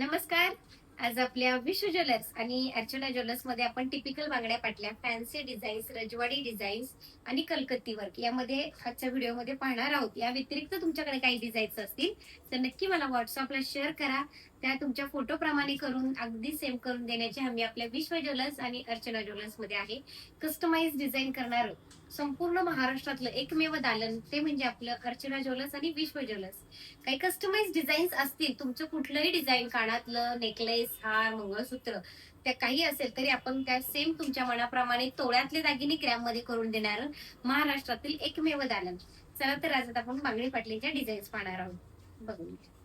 नमस्कार. आज आपल्या विश्व ज्वेलर्स आणि अर्चना ज्वेलर्समध्ये आपण टिपिकल बांगड्या पाटल्या फॅन्सी डिझाईन्स रजवाडी डिझाईन्स आणि कलकत्ती वर्क यामध्ये आजच्या व्हिडिओमध्ये पाहणार आहोत. या व्यतिरिक्त तुमच्याकडे काही डिझाईन्स असतील तर नक्की मला व्हॉट्सअपला शेअर करा. त्या तुमच्या फोटो प्रमाणे करून अगदी सेम करून देण्याची हमी आपल्या विश्व ज्वेलर्स आणि अर्चना ज्वेलर्समध्ये आहे. कस्टमाइज डिझाईन करणार संपूर्ण महाराष्ट्रातलं एकमेव दालन ते म्हणजे आपलं अर्चना ज्वेलर्स आणि विश्व ज्वेलर्स. काही कस्टमाइज डिझाईन्स असतील तुमचं कुठलंही डिझाईन कानातलं नेकलेस हार मंगळसूत्र त्या काही असेल तरी आपण त्या सेम तुमच्या मनाप्रमाणे तोळ्यातले दागिने ग्रॅममध्ये करून देणार महाराष्ट्रातील एकमेव दालन. चला तर आज आपण मागणी पाटलीच्या डिझाईन्स पाहणार आहोत. बघूया.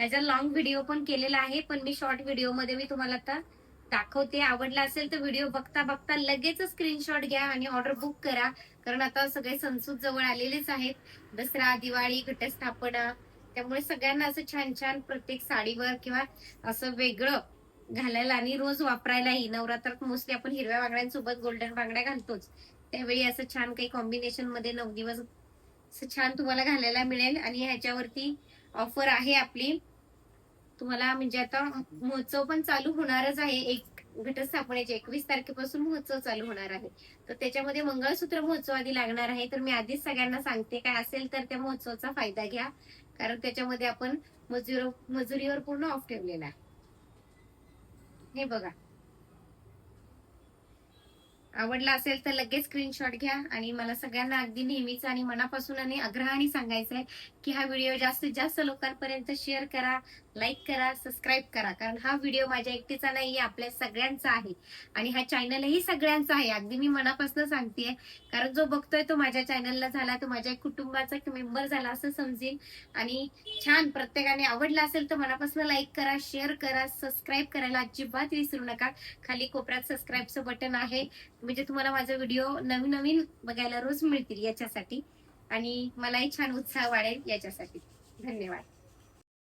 याचा लॉंग व्हिडिओ पण केलेला आहे पण मी शॉर्ट व्हिडिओमध्ये मी तुम्हाला आता दाखवते. आवडला असेल तर व्हिडिओ बघता बघता लगेच स्क्रीनशॉट घ्या आणि ऑर्डर बुक करा. कारण आता सगळे सणसूद जवळ आलेलेच आहेत. दसरा दिवाळी घटस्थापना त्यामुळे सगळ्यांना असं छान छान प्रत्येक साडीवर किंवा असं वेगळं घालायला आणि रोज वापरायलाही. नवरात्रात मोस्टली आपण हिरव्या बांगड्यांसोबत गोल्डन बांगड्या घालतोच. त्यावेळी असं छान काही कॉम्बिनेशनमध्ये नऊ दिवस छान तुम्हाला घालायला मिळेल. आणि ह्याच्यावरती ऑफर आहे आपली. तुम्हाला म्हणजे आता महोत्सव पण चालू होणारच आहे. एक घटस्थापनेचे एकवीस तारखेपासून महोत्सव चालू होणार आहे. तर त्याच्यामध्ये मंगळसूत्र महोत्सव आधी लागणार आहे. तर मी आधीच सगळ्यांना सांगते काय असेल तर त्या महोत्सवाचा फायदा घ्या. कारण त्याच्यामध्ये आपण मजुर मजुरीवर पूर्ण ऑफ ठेवलेला आहे. हे बघा. आवडला असेल तर लगेच स्क्रीनशॉट घ्या. आणि मला सगळ्यांना अगदी नेहमीच आणि मनापासून आणि आग्रहाने सांगायचं आहे की हा व्हिडिओ जास्तीत जास्त लोकांपर्यंत शेअर करा. लाईक करा सबस्क्राईब करा कारण हा व्हिडिओ माझ्या एकटीचा नाही आपल्या सगळ्यांचा आहे. आणि हा चॅनलही सगळ्यांचा आहे. अगदी मी मनापासून सांगतेय कारण जो बघतोय तो माझ्या चॅनलला झाला तो माझ्या कुटुंबाचा मेंबर झाला असं समजेल आणि छान प्रत्येकाने आवडला असेल तर मनापासून लाईक करा शेअर करा सबस्क्राईब करायला अजिबात विसरू नका. खाली कोपऱ्यात सबस्क्राईबचं बटन आहे. म्हणजे तुम्हाला माझा व्हिडिओ नवीन नवीन बघायला रोज मिळतील याच्यासाठी. आणि मलाही छान उत्साह वाढेल याच्यासाठी. धन्यवाद.